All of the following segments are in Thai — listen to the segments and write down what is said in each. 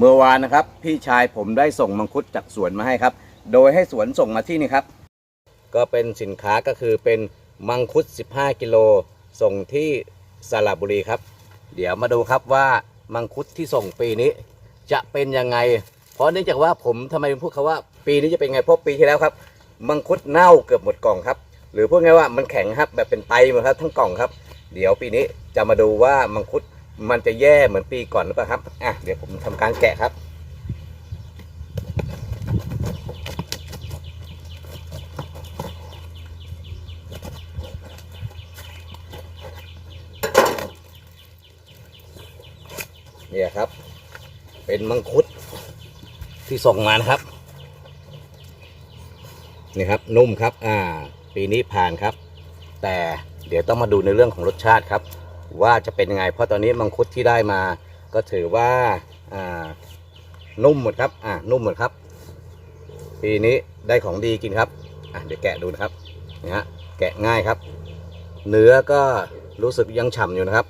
เมื่อวานนะครับ พี่ชายผมได้ส่งมังคุดจากสวนมาให้ครับ โดยให้สวนส่งมาที่นี่ครับ ก็เป็นสินค้าก็คือเป็นมังคุด 15 กิโลส่งที่สระบุรีครับ เดี๋ยวมาดูครับว่ามังคุดที่ส่งปีนี้ จะเป็นยังไง เพราะเนื่องจากว่าผมทำไมผมพูดคาว่า ปีนี้จะเป็นไงเพราะปีที่แล้วครับ มังคุดเน่าเกือบหมดกล่องครับ หรือพูดง่ายว่ามันแข็งครับแบบเป็นไตหมดครับทั้งกล่องครับ เดี๋ยวปีนี้จะมาดูว่ามังคุด มันจะแย่เหมือนปีก่อนหรือเปล่าครับ อะ เดี๋ยวผมทำการแกะครับ เนี่ยครับ เป็นมังคุดที่ส่งมานะครับ นี่ครับ นุ่มครับ อ่า ปีนี้ผ่านครับ แต่เดี๋ยวต้องมาดูในเรื่องของรสชาติครับ ว่าจะเป็นยังไง เพราะตอนนี้มังคุดที่ได้มา ก็ถือว่าานุ่มหมดครับอ่านุ่มหมดครับ ปีนี้ได้ของดีกินครับอะเดี๋ยวแกะดูนะครับนี่ฮะแกะง่ายครับ เนื้อก็รู้สึกยังฉ่ำอยู่นะครับ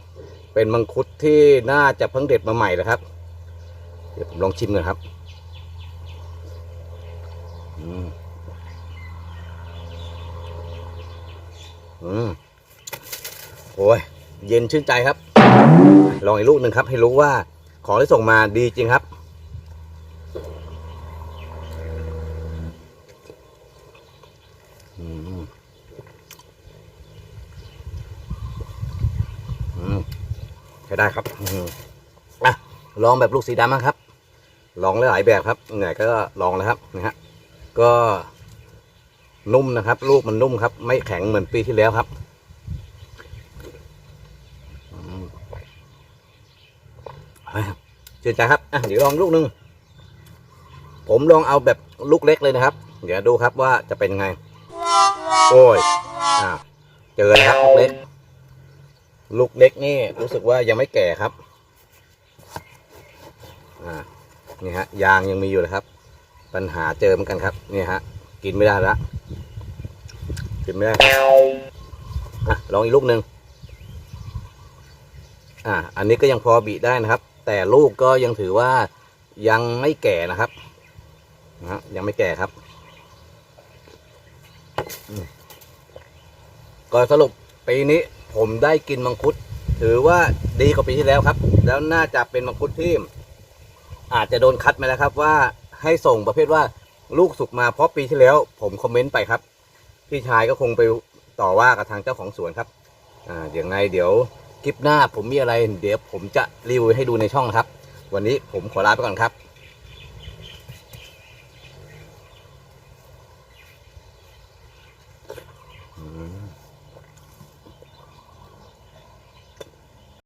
เป็นมังคุดที่น่าจะเพิ่งเด็ดมาใหม่นะครับ เดี๋ยวผมลองชิมก่อนครับอืมอืมโอ้ย เย็นชื่นใจครับ ลองอีกลูกหนึ่งครับ ให้รู้ว่าของที่ส่งมาดีจริงครับอืมอืมใช้ได้ครับอะลองแบบลูกสีดำครับ ลองหลายแบบครับไหนก็ลองนะครับนะฮะก็นุ่มนะครับ ลูกมันนุ่มครับ ไม่แข็งเหมือนปีที่แล้วครับอืมอะ เชื่อใจครับอะเดี๋ยวลองลูกหนึ่งผมลองเอาแบบลูกเล็กเลยนะครับ เดี๋ยวดูครับว่าจะเป็นไง โอ้ยอ่าเจอแล้วครับลูกเล็ก ลูกเล็กนี่รู้สึกว่ายังไม่แก่ครับอ่านี่ฮะยางยังมีอยู่เลยครับ ปัญหาเจอเหมือนกันครับนี่ฮะกินไม่ได้ละกินไม่ได้อะลองอีกลูกหนึ่งอ่าอันนี้ก็ยังพอบีได้นะครับ แต่ลูกก็ยังถือว่ายังไม่แก่นะครับนะฮะยังไม่แก่ครับ ก็สรุปปีนี้ผมได้กินมังคุด ถือว่าดีกว่าปีที่แล้วครับ แล้วน่าจะเป็นมังคุดที่อาจจะโดนคัดมาแล้วครับ ว่าให้ส่งประเภทว่าลูกสุกมาเพราะปีที่แล้ว ผมคอมเมนต์ไปครับ พี่ชายก็คงไปต่อว่ากับทางเจ้าของสวนครับ อ่าอย่างไงเดี๋ยว คลิปหน้าผมมีอะไร เดี๋ยวผมจะรีวิวให้ดูในช่องครับ วันนี้ผมขอลาไปก่อนครับ